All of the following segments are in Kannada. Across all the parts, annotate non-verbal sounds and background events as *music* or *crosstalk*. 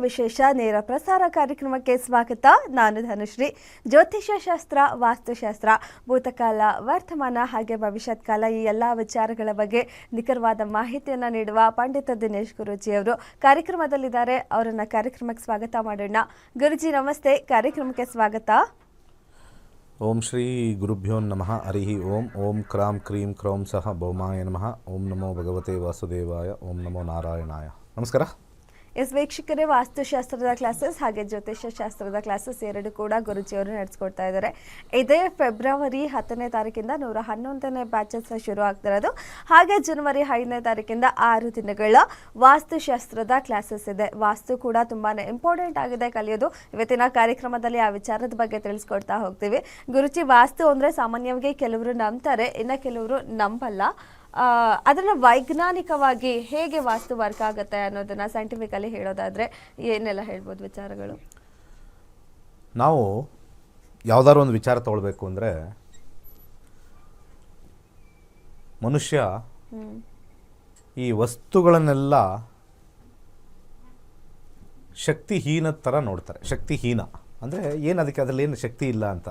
ವಿಶೇಷ ನೇರ ಪ್ರಸಾರ ಕಾರ್ಯಕ್ರಮಕ್ಕೆ ಸ್ವಾಗತ. ನಾನು ಧನುಶ್ರೀ. ಜ್ಯೋತಿಷ್ಯ ಶಾಸ್ತ್ರ ವಾಸ್ತುಶಾಸ್ತ್ರ, ಭೂತಕಾಲ, ವರ್ತಮಾನ ಹಾಗೆ ಭವಿಷ್ಯತ್ ಕಾಲ ಈ ಎಲ್ಲ ವಿಚಾರಗಳ ಬಗ್ಗೆ ನಿಖರವಾದ ಮಾಹಿತಿಯನ್ನು ನೀಡುವ ಪಂಡಿತ ದಿನೇಶ್ ಗುರೂಜಿ ಅವರು ಕಾರ್ಯಕ್ರಮದಲ್ಲಿದ್ದಾರೆ. ಅವರನ್ನು ಕಾರ್ಯಕ್ರಮಕ್ಕೆ ಸ್ವಾಗತ ಮಾಡೋಣ. ಗುರುಜಿ, ನಮಸ್ತೆ. ಕಾರ್ಯಕ್ರಮಕ್ಕೆ ಸ್ವಾಗತ. ಓಂ ಶ್ರೀ ಗುರುಭ್ಯೋ ನಮಃ ಹರಿ ಓಂ. ಓಂ ಕ್ರಾಂ ಕ್ರೀಂ ಕ್ರೌಂ ಸಹ ಭೌಮಾಯ ನಮಃ. ಓಂ ನಮೋ ಭಗವತೆ ವಾಸುದೇವಾಯ, ಓಂ ನಮೋ ನಾರಾಯಣಾಯ. ನಮಸ್ಕಾರ. ಎಸ್ ವೀಕ್ಷಕರೇ, ವಾಸ್ತುಶಾಸ್ತ್ರದ ಕ್ಲಾಸಸ್ ಹಾಗೆ ಜ್ಯೋತಿಷ್ಯ ಶಾಸ್ತ್ರದ ಕ್ಲಾಸಸ್ ಎರಡು ಕೂಡ ಗುರುಜಿಯವರು ನಡೆಸ್ಕೊಡ್ತಾ ಇದ್ದಾರೆ. ಇದೇ ಫೆಬ್ರವರಿ ಹತ್ತನೇ ತಾರೀಕಿಂದ ನೂರ ಹನ್ನೊಂದನೇ ಬ್ಯಾಚಸ್ ಶುರು ಆಗ್ತಿರೋದು ಹಾಗೆ ಜನವರಿ ಐದನೇ ತಾರೀಕಿಂದ ಆರು ದಿನಗಳ ವಾಸ್ತುಶಾಸ್ತ್ರದ ಕ್ಲಾಸಸ್ ಇದೆ. ವಾಸ್ತು ಕೂಡ ತುಂಬಾ ಇಂಪಾರ್ಟೆಂಟ್ ಆಗಿದೆ ಕಲಿಯೋದು. ಇವತ್ತಿನ ಕಾರ್ಯಕ್ರಮದಲ್ಲಿ ಆ ವಿಚಾರದ ಬಗ್ಗೆ ತಿಳಿಸ್ಕೊಡ್ತಾ ಹೋಗ್ತೀವಿ. ಗುರುಜಿ, ವಾಸ್ತು ಅಂದರೆ ಸಾಮಾನ್ಯವಾಗಿ ಕೆಲವರು ನಂಬ್ತಾರೆ, ಇನ್ನು ಕೆಲವರು ನಂಬಲ್ಲ. ಅದನ್ನ ವೈಜ್ಞಾನಿಕವಾಗಿ ಹೇಗೆ ವಾಸ್ತು ವರ್ಕ್ ಆಗುತ್ತೆ ಅನ್ನೋದನ್ನು ಸೈಂಟಿಫಿಕಲಿ ಹೇಳೋದಾದರೆ ಏನೆಲ್ಲ ಹೇಳ್ಬೋದು ವಿಚಾರಗಳು? ನಾವು ಯಾವುದಾದ್ರು ಒಂದು ವಿಚಾರ ತೊಗೊಳ್ಬೇಕು ಅಂದರೆ ಮನುಷ್ಯ ಈ ವಸ್ತುಗಳನ್ನೆಲ್ಲ ಶಕ್ತಿಹೀನ ಥರ ನೋಡ್ತಾರೆ. ಶಕ್ತಿಹೀನ. ಅಂದರೆ ಏನು ಅದಕ್ಕೆ ಅದರಲ್ಲಿ ಏನು ಶಕ್ತಿ ಇಲ್ಲ ಅಂತ.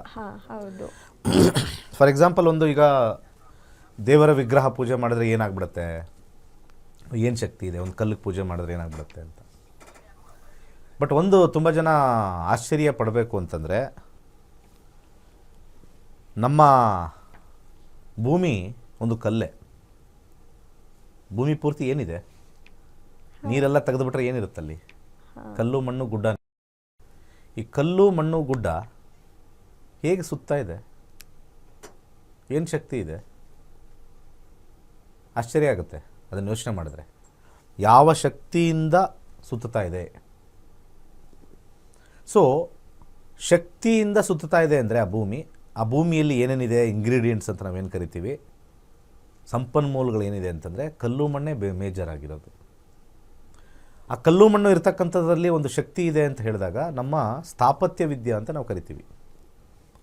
ಫಾರ್ ಎಕ್ಸಾಂಪಲ್ *coughs* ಒಂದು ಈಗ ದೇವರ ವಿಗ್ರಹ ಪೂಜೆ ಮಾಡಿದ್ರೆ ಏನಾಗ್ಬಿಡುತ್ತೆ? ಏನು ಶಕ್ತಿ ಇದೆ? ಒಂದು ಕಲ್ಲಿಗೆ ಪೂಜೆ ಮಾಡಿದ್ರೆ ಏನಾಗ್ಬಿಡುತ್ತೆ ಅಂತ. ಬಟ್ ಒಂದು ತುಂಬ ಜನ ಆಶ್ಚರ್ಯ ಪಡಬೇಕು ಅಂತಂದರೆ, ನಮ್ಮ ಭೂಮಿ ಒಂದು ಕಲ್ಲೇ. ಭೂಮಿ ಪೂರ್ತಿ ಏನಿದೆ? ನೀರೆಲ್ಲ ತೆಗೆದುಬಿಟ್ರೆ ಏನಿರುತ್ತಲ್ಲಿ? ಕಲ್ಲು, ಮಣ್ಣು, ಗುಡ್ಡ. ಈ ಕಲ್ಲು, ಮಣ್ಣು, ಗುಡ್ಡ ಹೇಗೆ ಸುತ್ತಾ ಇದೆ? ಏನು ಶಕ್ತಿ ಇದೆ? ಆಶ್ಚರ್ಯ ಆಗುತ್ತೆ. ಅದನ್ನು ಯೋಚನೆ ಮಾಡಿದ್ರೆ. ಯಾವ ಶಕ್ತಿಯಿಂದ ಸುತ್ತತಾ ಇದೆ? ಸೊ ಶಕ್ತಿಯಿಂದ ಸುತ್ತತಾ ಇದೆ ಅಂದರೆ ಆ ಭೂಮಿ. ಆ ಭೂಮಿಯಲ್ಲಿ ಏನೇನಿದೆ ಇಂಗ್ರೀಡಿಯೆಂಟ್ಸ್ ಅಂತ ನಾವೇನು ಕರಿತೀವಿ? ಸಂಪನ್ಮೂಲಗಳು ಏನಿದೆ ಅಂತಂದರೆ ಕಲ್ಲು ಮಣ್ಣೇ ಬೇ ಮೇಜರ್ ಆಗಿರೋದು. ಆ ಕಲ್ಲು ಮಣ್ಣು ಇರತಕ್ಕಂಥದ್ರಲ್ಲಿ ಒಂದು ಶಕ್ತಿ ಇದೆ ಅಂತ ಹೇಳಿದಾಗ ನಮ್ಮ ಸ್ಥಾಪತ್ಯ ವಿದ್ಯೆ ಅಂತ ನಾವು ಕರಿತೀವಿ.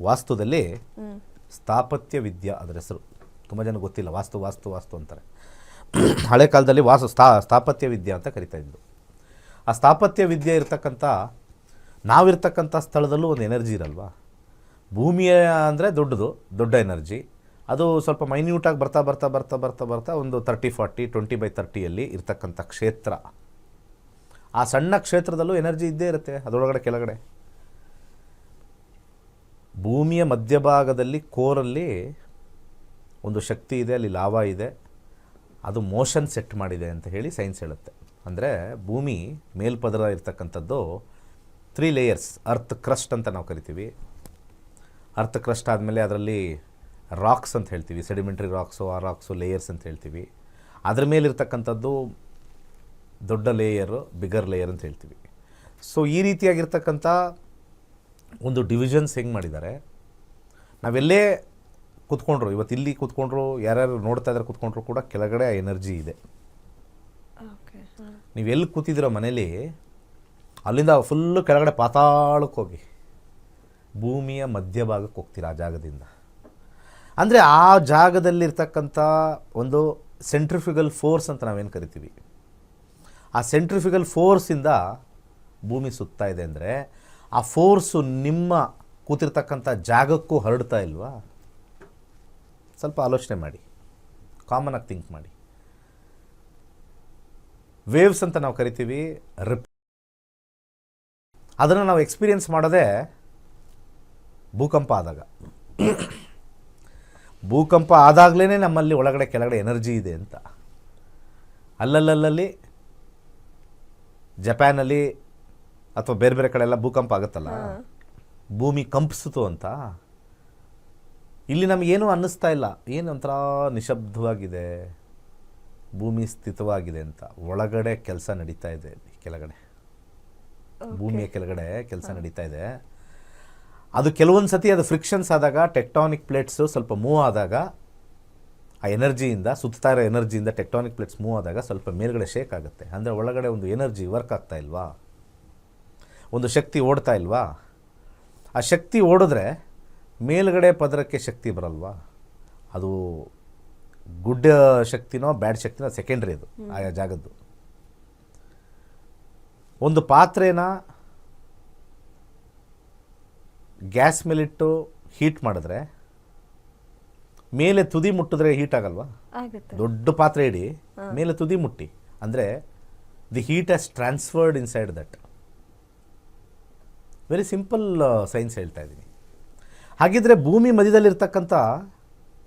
ವಾಸ್ತುದಲ್ಲಿ ಸ್ಥಾಪತ್ಯ ವಿದ್ಯೆ ಅದರ ಹೆಸರು. ತುಂಬ ಜನ ಗೊತ್ತಿಲ್ಲ. ವಾಸ್ತು ವಾಸ್ತು ವಾಸ್ತು ಅಂತಾರೆ. ಹಳೆ ಕಾಲದಲ್ಲಿ ವಾಸು, ಸ್ಥಾ, ಸ್ಥಾಪತ್ಯ ವಿದ್ಯೆ ಅಂತ ಕರಿತಾ ಇದ್ರು. ಆ ಸ್ಥಾಪತ್ಯ ವಿದ್ಯೆ ಇರ್ತಕ್ಕಂಥ, ನಾವಿರ್ತಕ್ಕಂಥ ಸ್ಥಳದಲ್ಲೂ ಒಂದು ಎನರ್ಜಿ ಇರಲ್ವಾ? ಭೂಮಿಯ ಅಂದರೆ ದೊಡ್ಡದು, ದೊಡ್ಡ ಎನರ್ಜಿ. ಅದು ಸ್ವಲ್ಪ ಮೈನ್ಯೂಟಾಗಿ ಬರ್ತಾ ಬರ್ತಾ ಬರ್ತಾ ಬರ್ತಾ ಬರ್ತಾ ಒಂದು ತರ್ಟಿ ಫಾರ್ಟಿ ಟ್ವೆಂಟಿ ಬೈ ತರ್ಟಿಯಲ್ಲಿ ಇರ್ತಕ್ಕಂಥ ಕ್ಷೇತ್ರ. ಆ ಸಣ್ಣ ಕ್ಷೇತ್ರದಲ್ಲೂ ಎನರ್ಜಿ ಇದ್ದೇ ಇರುತ್ತೆ, ಅದರೊಳಗಡೆ ಕೆಳಗಡೆ. ಭೂಮಿಯ ಮಧ್ಯಭಾಗದಲ್ಲಿ ಕೋರಲ್ಲಿ ಒಂದು ಶಕ್ತಿ ಇದೆ, ಅಲ್ಲಿ ಲಾವ ಇದೆ, ಅದು ಮೋಷನ್ ಸೆಟ್ ಮಾಡಿದೆ ಅಂತ ಹೇಳಿ ಸೈನ್ಸ್ ಹೇಳುತ್ತೆ. ಅಂದರೆ ಭೂಮಿ ಮೇಲ್ಪದರ ಇರ್ತಕ್ಕಂಥದ್ದು ತ್ರೀ ಲೇಯರ್ಸ್ ಅರ್ತ್ ಕ್ರಸ್ಟ್ ಅಂತ ನಾವು ಕರಿತೀವಿ. ಅರ್ತ್ ಕ್ರಸ್ಟ್ ಆದಮೇಲೆ ಅದರಲ್ಲಿ ರಾಕ್ಸ್ ಅಂತ ಹೇಳ್ತೀವಿ ಸೆಡಿಮೆಂಟ್ರಿ ರಾಕ್ಸು ಆ ರಾಕ್ಸು ಲೇಯರ್ಸ್ ಅಂತ ಹೇಳ್ತೀವಿ. ಅದ್ರ ಮೇಲಿರ್ತಕ್ಕಂಥದ್ದು ದೊಡ್ಡ ಲೇಯರು ಬಿಗರ್ ಲೇಯರ್ ಅಂತ ಹೇಳ್ತೀವಿ. ಸೊ ಈ ರೀತಿಯಾಗಿರ್ತಕ್ಕಂಥ ಒಂದು ಡಿವಿಷನ್ಸ್ ಹೆಂಗೆ ಮಾಡಿದ್ದಾರೆ? ನಾವೆಲ್ಲೇ ಕೂತ್ಕೊಂಡ್ರು ಇವತ್ತು ಇಲ್ಲಿ ಕೂತ್ಕೊಂಡ್ರು ಯಾರ್ಯಾರು ನೋಡ್ತಾ ಇದ್ದಾರೆ ಕೂತ್ಕೊಂಡ್ರು ಕೂಡ ಕೆಳಗಡೆ ಆ ಎನರ್ಜಿ ಇದೆ. ನೀವು ಎಲ್ಲಿ ಕೂತಿದ್ದೀರೋ ಮನೇಲಿ ಅಲ್ಲಿಂದ ಫುಲ್ಲು ಕೆಳಗಡೆ ಪಾತಾಳಕ್ಕೆ ಹೋಗಿ ಭೂಮಿಯ ಮಧ್ಯಭಾಗಕ್ಕೆ ಹೋಗ್ತೀರ ಆ ಜಾಗದಿಂದ. ಅಂದರೆ ಆ ಜಾಗದಲ್ಲಿರ್ತಕ್ಕಂಥ ಒಂದು ಸೆಂಟ್ರಿಫಿಗಲ್ ಫೋರ್ಸ್ ಅಂತ ನಾವೇನು ಕರಿತೀವಿ? ಆ ಸೆಂಟ್ರಿಫಿಗಲ್ ಫೋರ್ಸಿಂದ ಭೂಮಿ ಸುತ್ತಾ ಇದೆ ಅಂದರೆ ಆ ಫೋರ್ಸು ನಿಮ್ಮ ಕೂತಿರ್ತಕ್ಕಂಥ ಜಾಗಕ್ಕೂ ಹರಡ್ತಾ ಇಲ್ವಾ? ಸ್ವಲ್ಪ ಆಲೋಚನೆ ಮಾಡಿ. ಕಾಮನಾಗಿ ಥಿಂಕ್ ಮಾಡಿ. ವೇವ್ಸ್ ಅಂತ ನಾವು ಕರಿತೀವಿ ರಿಪ್ ಅದನ್ನು ನಾವು ಎಕ್ಸ್ಪೀರಿಯನ್ಸ್ ಮಾಡೋದೇ ಭೂಕಂಪ ಆದಾಗ. ಭೂಕಂಪ ಆದಾಗಲೇ ನಮ್ಮಲ್ಲಿ ಒಳಗಡೆ ಕೆಳಗಡೆ ಎನರ್ಜಿ ಇದೆ ಅಂತ. ಅಲ್ಲಲ್ಲಲ್ಲಿ ಜಪಾನಲ್ಲಿ ಅಥವಾ ಬೇರೆ ಬೇರೆ ಕಡೆ ಎಲ್ಲ ಭೂಕಂಪ ಆಗುತ್ತಲ್ಲ. ಭೂಮಿ ಕಂಪಿಸಿತು ಅಂತ. ಇಲ್ಲಿ ನಮಗೇನು ಅನ್ನಿಸ್ತಾ ಇಲ್ಲ. ಏನು ಒಂಥರ ನಿಶಬ್ದವಾಗಿದೆ. ಭೂಮಿ ಸ್ಥಿತವಾಗಿದೆ ಅಂತ. ಒಳಗಡೆ ಕೆಲಸ ನಡೀತಾ ಇದೆ. ಕೆಳಗಡೆ. ಭೂಮಿಯ ಕೆಳಗಡೆ ಕೆಲಸ ನಡೀತಾ ಇದೆ. ಅದು ಕೆಲವೊಂದು ಸತಿ ಅದು ಫ್ರಿಕ್ಷನ್ಸ್ ಆದಾಗ ಟೆಕ್ಟಾನಿಕ್ ಪ್ಲೇಟ್ಸು ಸ್ವಲ್ಪ ಮೂವ್ ಆದಾಗ ಆ ಎನರ್ಜಿಯಿಂದ ಸುತ್ತಾ ಇರೋ ಎನರ್ಜಿಯಿಂದ ಟೆಕ್ಟಾನಿಕ್ ಪ್ಲೇಟ್ಸ್ ಮೂವ್ ಆದಾಗ ಸ್ವಲ್ಪ ಮೇಲ್ಗಡೆ ಶೇಕ್ ಆಗುತ್ತೆ. ಅಂದರೆ ಒಳಗಡೆ ಒಂದು ಎನರ್ಜಿ ವರ್ಕ್ ಆಗ್ತಾ ಇಲ್ವಾ? ಒಂದು ಶಕ್ತಿ ಓಡ್ತಾ ಇಲ್ವಾ? ಆ ಶಕ್ತಿ ಓಡಿದ್ರೆ ಮೇಲ್ಗಡೆ ಪದರಕ್ಕೆ ಶಕ್ತಿ ಬರಲ್ವಾ? ಅದು ಗುಡ್ ಶಕ್ತಿನೋ ಬ್ಯಾಡ್ ಶಕ್ತಿನೋ ಸೆಕೆಂಡ್ರಿ ಅದು ಆಯಾ ಜಾಗದ್ದು. ಒಂದು ಪಾತ್ರೆನ ಗ್ಯಾಸ್ ಮೇಲಿಟ್ಟು ಹೀಟ್ ಮಾಡಿದ್ರೆ ಮೇಲೆ ತುದಿ ಮುಟ್ಟಿದ್ರೆ ಹೀಟ್ ಆಗಲ್ವಾ? ದೊಡ್ಡ ಪಾತ್ರೆ ಇಡಿ ಮೇಲೆ ತುದಿ ಮುಟ್ಟಿ. ಅಂದರೆ the heat as transferred inside that very simple science ಹೇಳ್ತಾ ಇದ್ದೀನಿ ಹಾಗಿದ್ರೆ ಭೂಮಿ ಮಧ್ಯದಲ್ಲಿರ್ತಕ್ಕಂಥ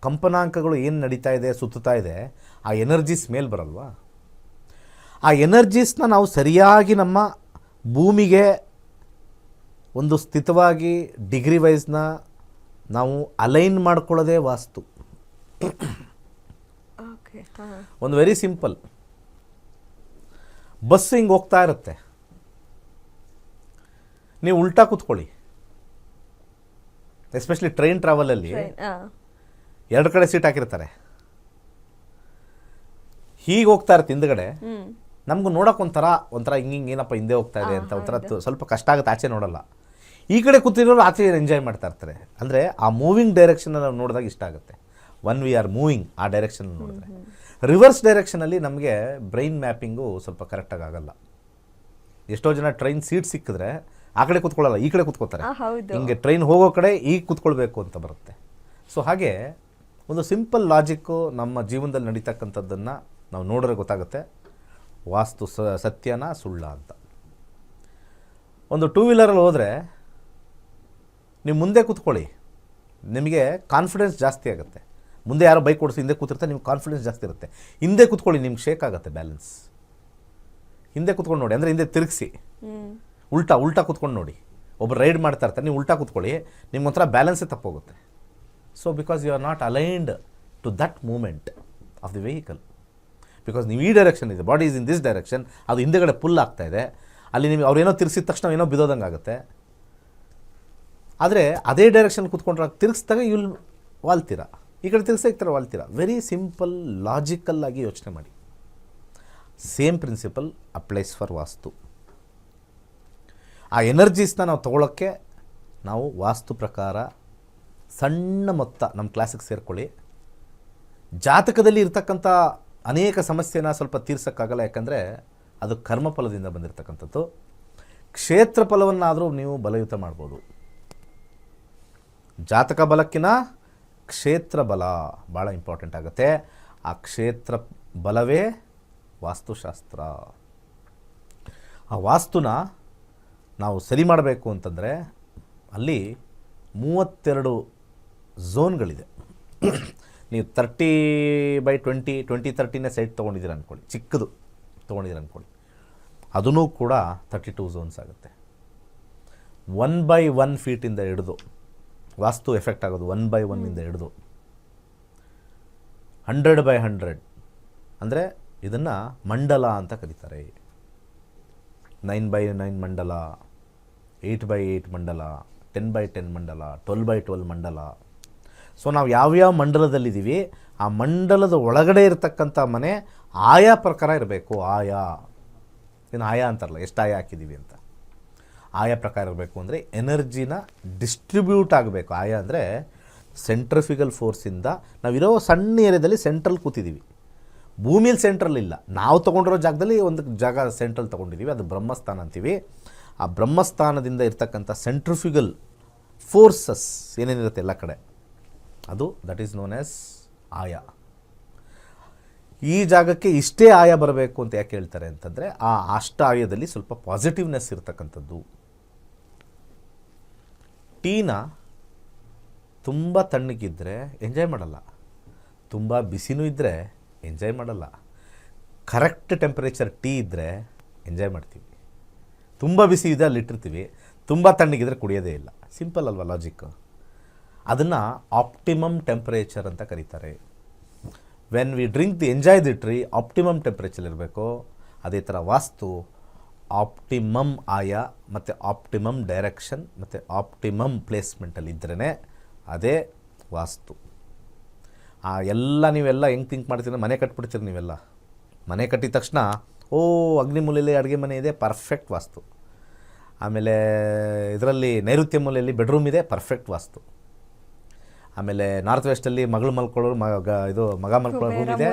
ಕಂಪನಾಂಕಗಳು ಏನು ನಡೀತಾ ಇದೆ ಸುತ್ತುತ್ತಾ ಇದೆ ಆ ಎನರ್ಜೀಸ್ ಮೇಲೆ ಬರಲ್ವಾ? ಆ ಎನರ್ಜೀಸ್ನ ನಾವು ಸರಿಯಾಗಿ ನಮ್ಮ ಭೂಮಿಗೆ ಒಂದು ಸ್ಥಿತವಾಗಿ ಡಿಗ್ರಿ ವೈಸ್ನ ನಾವು ಅಲೈನ್ ಮಾಡ್ಕೊಳ್ಳೋದೇ ವಾಸ್ತು. ಓಕೆ ಒಂದು ವೆರಿ ಸಿಂಪಲ್. ಬಸ್ ಹಿಂಗೆ ಹೋಗ್ತಾ ಇರುತ್ತೆ. ನೀವು ಉಲ್ಟಾ ಕೂತ್ಕೊಳ್ಳಿ. ಎಸ್ಪೆಷಲಿ ಟ್ರೈನ್ ಟ್ರಾವೆಲಲ್ಲಿ ಎರಡು ಕಡೆ ಸೀಟ್ ಹಾಕಿರ್ತಾರೆ. ಹೀಗೆ ಹೋಗ್ತಾ ಇರುತ್ತೆ ಹಿಂದ್ಗಡೆ. ನಮ್ಗೆ ನೋಡೋಕೆ ಒಂಥರ ಒಂಥರ ಹಿಂಗೆ ಹಿಂಗೆ ಏನಪ್ಪ ಹಿಂದೆ ಹೋಗ್ತಾ ಇದೆ ಅಂತ ಒಂಥರ ಸ್ವಲ್ಪ ಕಷ್ಟ ಆಗುತ್ತೆ ಆಚೆ ನೋಡಲ್ಲ. ಈ ಕಡೆ ಕೂತಿರೋರು ಆಚೆ ಎಂಜಾಯ್ ಮಾಡ್ತಾ ಇರ್ತಾರೆ? ಅಂದರೆ ಆ ಮೂವಿಂಗ್ ಡೈರೆಕ್ಷನ್ ನಾವು ನೋಡಿದಾಗ ಇಷ್ಟ ಆಗುತ್ತೆ. ಒನ್ ವಿ ಆರ್ ಮೂವಿಂಗ್ ಆ ಡೈರೆಕ್ಷನ್ ನೋಡಿದ್ರೆ. ರಿವರ್ಸ್ ಡೈರೆಕ್ಷನಲ್ಲಿ ನಮಗೆ ಬ್ರೈನ್ ಮ್ಯಾಪಿಂಗು ಸ್ವಲ್ಪ ಕರೆಕ್ಟಾಗಿ ಆಗಲ್ಲ. ಎಷ್ಟೋ ಜನ ಟ್ರೈನ್ ಸೀಟ್ ಸಿಕ್ಕಿದ್ರೆ ಆ ಕಡೆ ಕೂತ್ಕೊಳ್ಳಲ್ಲ ಈ ಕಡೆ ಕೂತ್ಕೋತಾರೆ. ಹಿಂಗೆ ಟ್ರೈನ್ ಹೋಗೋ ಕಡೆ ಈಗ ಕೂತ್ಕೊಳ್ಬೇಕು ಅಂತ ಬರುತ್ತೆ. ಸೊ ಹಾಗೆ ಒಂದು ಸಿಂಪಲ್ ಲಾಜಿಕ್ಕು ನಮ್ಮ ಜೀವನದಲ್ಲಿ ನಡೀತಕ್ಕಂಥದ್ದನ್ನು ನಾವು ನೋಡಿದ್ರೆ ಗೊತ್ತಾಗುತ್ತೆ. ವಾಸ್ತು ಸ ಸತ್ಯನ ಸುಳ್ಳ ಅಂತ. ಒಂದು ಟೂ ವೀಲರಲ್ಲಿ ಹೋದರೆ ನೀವು ಮುಂದೆ ಕೂತ್ಕೊಳ್ಳಿ. ನಿಮಗೆ ಕಾನ್ಫಿಡೆನ್ಸ್ ಜಾಸ್ತಿ ಆಗುತ್ತೆ. ಮುಂದೆ ಯಾರೋ ಬೈಕ್ ಓಡಿಸಿ ಹಿಂದೆ ಕೂತಿರ್ತಾರೆ ನಿಮ್ಗೆ ಕಾನ್ಫಿಡೆನ್ಸ್ ಜಾಸ್ತಿ ಇರುತ್ತೆ. ಹಿಂದೆ ಕೂತ್ಕೊಳ್ಳಿ ನಿಮ್ಗೆ ಶೇಕ್ ಆಗುತ್ತೆ ಬ್ಯಾಲೆನ್ಸ್ ಹಿಂದೆ ಕೂತ್ಕೊಂಡು ನೋಡಿ ಅಂದರೆ ಹಿಂದೆ ತಿರುಗಿಸಿ. ಉಲ್ಟಾ ಉಲ್ಟಾ ಕೂತ್ಕೊಂಡು ನೋಡಿ. ಒಬ್ಬರು ರೈಡ್ ಮಾಡ್ತಾ ಇರ್ತಾರೆ, ನೀವು ಉಲ್ಟಾ ಕೂತ್ಕೊಳ್ಳಿ ನಿಮ್ಮ ಒಂಥರ ಬ್ಯಾಲೆನ್ಸೇ ತಪ್ಪೋಗುತ್ತೆ. So because you are not aligned to that moment of the vehicle because ನೀವು ಈ ಡೈರೆಕ್ಷನ್ ಇದೆ body is in this direction ಅದು ಹಿಂದೆಗಡೆ ಪುಲ್ ಆಗ್ತಾ ಇದೆ, ಅಲ್ಲಿ ನಿಮಗೆ ಅವ್ರೇನೋ ತಿರ್ಸಿದ ತಕ್ಷಣ ಏನೋ ಬಿದೋದಂಗೆ ಆಗುತ್ತೆ. ಆದರೆ ಅದೇ ಡೈರೆಕ್ಷನ್ ಕೂತ್ಕೊಂಡ್ರೆ ತಿರ್ಗಿಸಿದಾಗ ಇಲ್ಲಿ ವಾಲ್ತೀರ. ಈ ಕಡೆ ತಿರ್ಸ ಈ ಥರ ವಾಲ್ತೀರ. ವೆರಿ ಸಿಂಪಲ್ ಲಾಜಿಕಲ್ಲಾಗಿ ಯೋಚನೆ ಮಾಡಿ. Same principle applies for vastu ಆ ಎನರ್ಜೀಸ್ನ ನಾವು ತಗೊಳ್ಳೋಕ್ಕೆ ನಾವು ವಾಸ್ತು ಪ್ರಕಾರ ಸಣ್ಣ ಮೊತ್ತ ನಮ್ಮ ಕ್ಲಾಸಿಗೆ ಸೇರ್ಕೊಳ್ಳಿ. ಜಾತಕದಲ್ಲಿ ಇರ್ತಕ್ಕಂಥ ಅನೇಕ ಸಮಸ್ಯೆನ ಸ್ವಲ್ಪ ತೀರ್ಸೋಕ್ಕಾಗಲ್ಲ, ಯಾಕಂದರೆ ಅದು ಕರ್ಮಫಲದಿಂದ ಬಂದಿರತಕ್ಕಂಥದ್ದು. ಕ್ಷೇತ್ರ ಫಲವನ್ನಾದರೂ ನೀವು ಬಲಯುತ ಮಾಡ್ಬೋದು. ಜಾತಕ ಬಲಕ್ಕಿನ ಕ್ಷೇತ್ರ ಬಲ ಭಾಳ ಇಂಪಾರ್ಟೆಂಟ್ ಆಗುತ್ತೆ. ಆ ಕ್ಷೇತ್ರ ಬಲವೇ ವಾಸ್ತುಶಾಸ್ತ್ರ. ಆ ವಾಸ್ತುನ ನಾವು ಸರಿ ಮಾಡಬೇಕು ಅಂತಂದರೆ ಅಲ್ಲಿ ಮೂವತ್ತೆರಡು ಝೋನ್ಗಳಿದೆ. ನೀವು ತರ್ಟಿ ಬೈ ಟ್ವೆಂಟಿ ಟ್ವೆಂಟಿ ತರ್ಟಿನೇ ಸೈಟ್ ತೊಗೊಂಡಿದ್ದೀರ ಅಂದ್ಕೊಳ್ಳಿ ಚಿಕ್ಕದು ತೊಗೊಂಡಿದ್ದೀರ ಅಂದ್ಕೊಳ್ಳಿ ಅದೂ ಕೂಡ ತರ್ಟಿ ಟೂ ಝೋನ್ಸ್ ಆಗುತ್ತೆ. ಒನ್ ಬೈ ಒನ್ ಫೀಟಿಂದ ಹಿಡಿದು, ವಾಸ್ತು ಎಫೆಕ್ಟ್ ಆಗೋದು ಒನ್ ಬೈ ಒನ್ನಿಂದ ಹಿಡಿದು, ಹಂಡ್ರೆಡ್ ಬೈ ಹಂಡ್ರೆಡ್, ಅಂದರೆ ಇದನ್ನು ಮಂಡಲ ಅಂತ ಕರೀತಾರೆ. ನೈನ್ ಬೈ ನೈನ್ ಮಂಡಲ. ಏಯ್ಟ್ ಬೈ ಏಯ್ಟ್ ಮಂಡಲ ಟೆನ್ ಬೈ ಟೆನ್ ಮಂಡಲ ಟ್ವೆಲ್ ಬೈ ಟ್ವೆಲ್ ಮಂಡಲ ಸೊ ನಾವು ಯಾವ್ಯಾವ ಮಂಡಲದಲ್ಲಿದ್ದೀವಿ, ಆ ಮಂಡಲದ ಒಳಗಡೆ ಇರತಕ್ಕಂಥ ಮನೆ ಆಯಾ ಪ್ರಕಾರ ಇರಬೇಕು, ಆಯಾ. ಏನು ಆಯಾ ಅಂತಾರಲ್ಲ, ಎಷ್ಟು ಆಯಾ ಹಾಕಿದ್ದೀವಿ ಅಂತ. ಆಯಾ ಪ್ರಕಾರ ಇರಬೇಕು ಅಂದರೆ ಎನರ್ಜಿನ ಡಿಸ್ಟ್ರಿಬ್ಯೂಟ್ ಆಗಬೇಕು. ಆಯಾ ಅಂದರೆ ಸೆಂಟ್ರಿಫಿಕಲ್ ಫೋರ್ಸಿಂದ ನಾವಿರೋ ಸಣ್ಣ ಏರಿಯಾದಲ್ಲಿ ಸೆಂಟ್ರಲ್ ಕೂತಿದ್ದೀವಿ. ಭೂಮಿಯಲ್ಲಿ ಸೆಂಟ್ರಲ್ ಇಲ್ಲ. ನಾವು ತೊಗೊಂಡಿರೋ ಜಾಗದಲ್ಲಿ ಒಂದು ಜಾಗ ಸೆಂಟ್ರಲ್ ತೊಗೊಂಡಿದ್ದೀವಿ, ಅದು ಬ್ರಹ್ಮಸ್ಥಾನ ಅಂತೀವಿ. ಆ ಬ್ರಹ್ಮಸ್ಥಾನದಿಂದ ಇರ್ತಕ್ಕಂಥ ಸೆಂಟ್ರಿಫ್ಯುಗಲ್ ಫೋರ್ಸಸ್ ಏನೇನಿರುತ್ತೆ ಎಲ್ಲ ಕಡೆ? ಅದು ದಟ್ ಈಸ್ ನೋನ್ ಆ್ಯಸ್ ಆಯಾ. ಈ ಜಾಗಕ್ಕೆ ಇಷ್ಟೇ ಆಯ ಬರಬೇಕು ಅಂತ ಯಾಕೆ ಹೇಳ್ತಾರೆ ಅಂತಂದರೆ ಆ ಅಷ್ಟ ಆಯದಲ್ಲಿ ಸ್ವಲ್ಪ ಪಾಸಿಟಿವ್ನೆಸ್ ಇರತಕ್ಕಂಥದ್ದು. ಟೀನ ತುಂಬ ತಣ್ಣಗಿದ್ದರೆ ಎಂಜಾಯ್ ಮಾಡಲ್ಲ. ತುಂಬ ಬಿಸಿನೂ ಇದ್ದರೆ ಎಂಜಾಯ್ ಮಾಡಲ್ಲ. ಕರೆಕ್ಟ್ ಟೆಂಪರೇಚರ್ ಟೀ ಇದ್ದರೆ ಎಂಜಾಯ್ ಮಾಡ್ತೀವಿ. ತುಂಬ ಬಿಸಿ ಇದೆ, ಅಲ್ಲಿ ಇಟ್ಟಿರ್ತೀವಿ. ತುಂಬ ತಣ್ಣಗಿದ್ರೆ ಕುಡಿಯೋದೇ ಇಲ್ಲ. ಸಿಂಪಲ್ ಅಲ್ವಾ ಲಾಜಿಕ್ ಅದನ್ನು ಆಪ್ಟಿಮಮ್ ಟೆಂಪರೇಚರ್ ಅಂತ ಕರೀತಾರೆ. When we drink the enjoy the tea optimum temperature ಇರಬೇಕು. ಅದೇ ಥರ ವಾಸ್ತು ಆಪ್ಟಿಮಮ್ ಆಯ ಮತ್ತು ಆಪ್ಟಿಮಮ್ ಡೈರೆಕ್ಷನ್ ಮತ್ತು ಆಪ್ಟಿಮಮ್ ಪ್ಲೇಸ್ಮೆಂಟಲ್ಲಿ ಇದ್ರೇ ಅದೇ ವಾಸ್ತು. ಆ ಎಲ್ಲ ನೀವೆಲ್ಲ ಹೆಂಗೆ ಥಿಂಕ್ ಮಾಡ್ತೀರ? ಮನೆ ಕಟ್ಬಿಡ್ತೀರಿ ನೀವೆಲ್ಲ. ಮನೆ ಕಟ್ಟಿದ ತಕ್ಷಣ ಓ ಅಗ್ನಿ ಮೂಲೆಯಲ್ಲಿ ಅಡುಗೆ ಮನೆ ಇದೆ ಪರ್ಫೆಕ್ಟ್ ವಾಸ್ತು. ಆಮೇಲೆ ಇದರಲ್ಲಿ ನೈಋತ್ಯ ಮೂಲೆಯಲ್ಲಿ ಬೆಡ್ರೂಮ್ ಇದೆ ಪರ್ಫೆಕ್ಟ್ ವಾಸ್ತು. ಆಮೇಲೆ ನಾರ್ತ್ ವೆಸ್ಟಲ್ಲಿ ಮಗಳು ಮಲ್ಕೊಳ್ಳೋರು ಮಗ ಇದು ಮಗ ಮಲ್ಕೊಳ್ಳೋ ರೂಮ್ ಇದೆ.